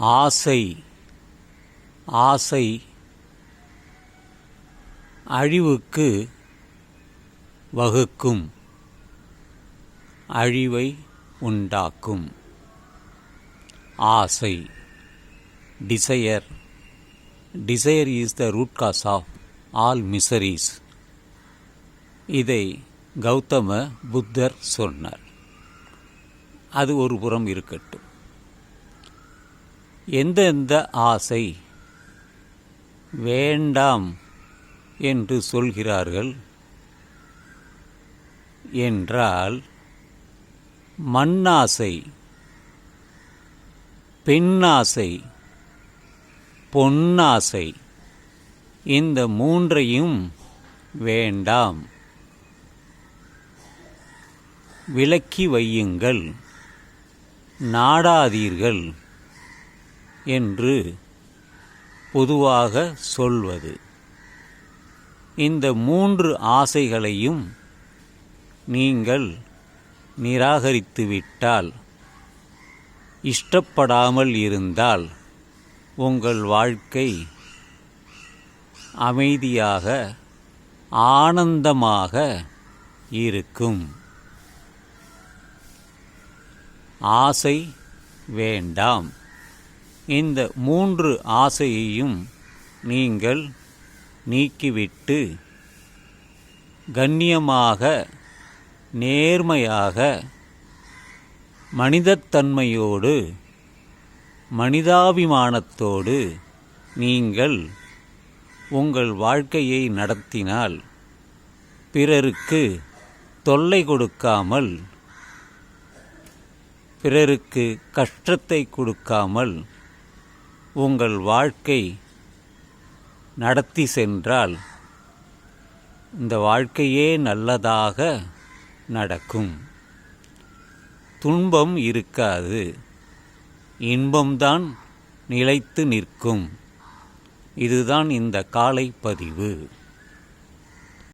ஆசை. ஆசை. அழிவுக்கு வகுக்கும். அழிவை உண்டாக்கும். ஆசை. Desire desire is the root cause of all miseries இதை கௌதம புத்தர் சொன்னார். அது ஒரு புறம் இருக்கட்டும். எந்தெந்த ஆசை வேண்டாம் என்று சொல்கிறார்கள் என்றால் மண்ணாசை பெண்ணாசை பொன்னாசை இந்த மூன்றையும் வேண்டாம். விலக்கி வையுங்கள் நாடாதீர்கள். என்று பொதுவாக சொல்வது. இந்த மூன்று ஆசைகளையும் நீங்கள் நிராகரித்துவிட்டால் இஷ்டப்படாமல் இருந்தால் உங்கள் வாழ்க்கை அமைதியாக ஆனந்தமாக இருக்கும். ஆசை வேண்டாம். இந்த மூன்று ஆசையையும் நீங்கள் நீக்கிவிட்டு கண்ணியமாக நேர்மையாக மனிதத்தன்மையோடு மனிதாபிமானத்தோடு நீங்கள் உங்கள் வாழ்க்கையை நடத்தினால் பிறருக்கு தொல்லை கொடுக்காமல் பிறருக்கு கஷ்டத்தை கொடுக்காமல் உங்கள் வாழ்க்கை நடத்தி சென்றால் இந்த வாழ்க்கையே நல்லதாக நடக்கும். துன்பம் இருக்காது. இன்பம்தான் நிலைத்து நிற்கும். இதுதான் இந்த காலை பதிவு.